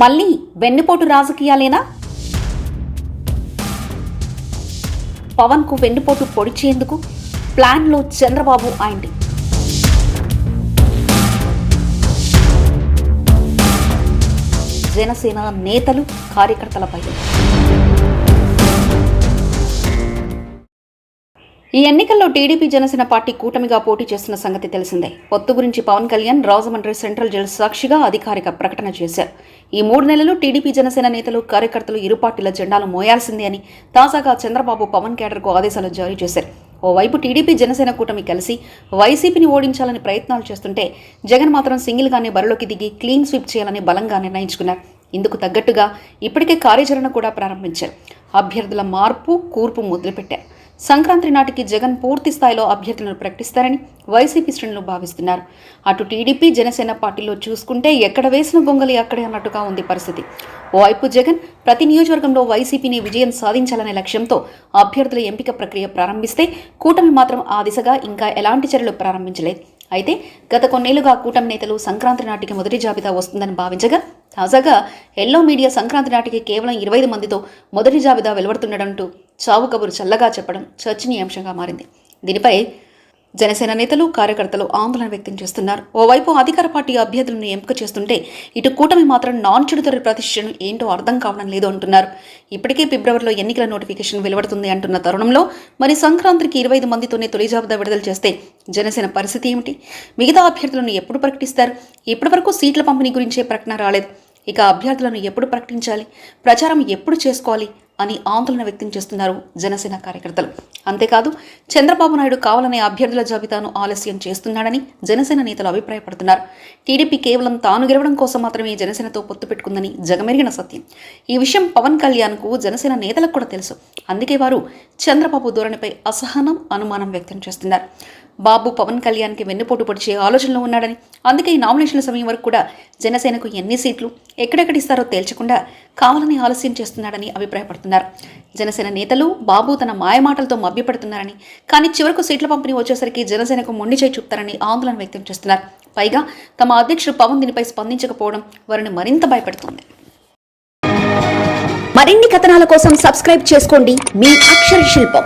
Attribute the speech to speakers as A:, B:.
A: మళ్ళీ వెన్నుపోటు రాజకీయాలేనా? పవన్కు వెన్నుపోటు పొడిచేందుకు ప్లాన్లో చంద్రబాబు ఆయండి జనసేన నేతలు కార్యకర్తలపై ఈ ఎన్నికల్లో టీడీపీ జనసేన పార్టీ కూటమిగా పోటీ చేస్తున్న సంగతి తెలిసిందే. పొత్తు గురించి పవన్ కళ్యాణ్ రాజమండ్రి సెంట్రల్ జైలు సాక్షిగా అధికారిక ప్రకటన చేశారు. ఈ మూడు నెలలు టీడీపీ జనసేన నేతలు కార్యకర్తలు ఇరు పార్టీల జెండాలు మోయాల్సిందే అని తాజాగా చంద్రబాబు పవన్ కేడర్కు ఆదేశాలు జారీ చేశారు. ఓవైపు టీడీపీ జనసేన కూటమి కలిసి వైసీపీని ఓడించాలని ప్రయత్నాలు చేస్తుంటే జగన్ మాత్రం సింగిల్గానే బరిలోకి దిగి క్లీన్ స్వీప్ చేయాలని బలంగా నిర్ణయించుకున్నారు. ఇందుకు తగ్గట్టుగా ఇప్పటికే కార్యాచరణ కూడా ప్రారంభించారు. అభ్యర్థుల మార్పు కూర్పు మొదలుపెట్టారు. సంక్రాంతి నాటికి జగన్ పూర్తి స్థాయిలో అభ్యర్థులను ప్రకటిస్తారని వైసీపీ శ్రేణులు భావిస్తున్నారు. అటు టీడీపీ జనసేన పార్టీలో చూసుకుంటే ఎక్కడ వేసిన గొంగలి అక్కడే అన్నట్టుగా ఉంది పరిస్థితి. ఓవైపు జగన్ ప్రతి నియోజకవర్గంలో వైసీపీని విజయం సాధించాలనే లక్ష్యంతో అభ్యర్థుల ఎంపిక ప్రక్రియ ప్రారంభిస్తే కూటమి మాత్రం ఆ దిశగా ఇంకా ఎలాంటి చర్యలు ప్రారంభించలేదు. అయితే గత కొన్నేళ్ళుగా కూటమి నేతలు సంక్రాంతి నాటికి మొదటి జాబితా వస్తుందని భావించగా తాజాగా ఎల్లో మీడియా సంక్రాంతి నాటికి కేవలం ఇరవై ఐదు మందితో మొదటి జాబితా వెలువడుతుండడంటూ చావు కబురు చల్లగా చెప్పడం చర్చనీయాంశంగా మారింది. దీనిపై జనసేన నేతలు కార్యకర్తలు ఆందోళన వ్యక్తం చేస్తున్నారు. ఓవైపు అధికార పార్టీ అభ్యర్థులను ఎంపిక చేస్తుంటే ఇటు కూటమి మాత్రం నాన్ చెడుతరి ప్రతిష్టను ఏంటో అర్థం కావడం లేదు అంటున్నారు. ఇప్పటికే ఫిబ్రవరిలో ఎన్నికల నోటిఫికేషన్ వెలువడుతుంది అంటున్న తరుణంలో మరి సంక్రాంతికి ఇరవై ఐదు మందితోనే తొలి జాబితా విడుదల చేస్తే జనసేన పరిస్థితి ఏమిటి? మిగతా అభ్యర్థులను ఎప్పుడు ప్రకటిస్తారు? ఇప్పటివరకు సీట్ల పంపిణీ గురించే ప్రకటన రాలేదు. ఇక అభ్యర్థులను ఎప్పుడు ప్రకటించాలి? ప్రచారం ఎప్పుడు చేసుకోవాలి? అని ఆందోళన వ్యక్తం చేస్తున్నారు జనసేన కార్యకర్తలు. అంతేకాదు చంద్రబాబు నాయుడు కావాలనే అభ్యర్థుల జాబితాను ఆలస్యం చేస్తున్నాడని జనసేన నేతలు అభిప్రాయపడుతున్నారు. టీడీపీ కేవలం తాను గెలవడం కోసం మాత్రమే జనసేనతో పొత్తు పెట్టుకుందని జగమెరిగిన సత్యం. ఈ విషయం పవన్ కళ్యాణ్కు జనసేన నేతలకు కూడా తెలుసు. అందుకే వారు చంద్రబాబు ధోరణిపై అసహనం అనుమానం వ్యక్తం చేస్తున్నారు. బాబు పవన్ కళ్యాణ్కి వెన్నుపోటు పొడిచే ఆలోచనలో ఉన్నాడని. అందుకే ఈ నామినేషన్ల సమయం వరకు కూడా జనసేనకు ఎన్ని సీట్లు ఎక్కడెక్కడ ఇస్తారో తేల్చకుండా కావాలని ఆలస్యం చేస్తున్నాడని అభిప్రాయపడుతున్నారు. జనసేన నేతలు బాబు తన మాయమాటలతో మభ్యపడుతున్నారని కానీ చివరకు సీట్ల పంపిణీ వచ్చేసరికి జనసేనకు మొండి చేయి చూపుతారని ఆందోళన వ్యక్తం చేస్తున్నారు. పైగా తమ అధ్యక్షుడు పవన్ దీనిపై స్పందించకపోవడం వారిని మరింత భయపెడుతుంది.
B: మరిన్ని కథనాల కోసం సబ్స్క్రైబ్ చేసుకోండి. మీ అక్షర శిల్పం.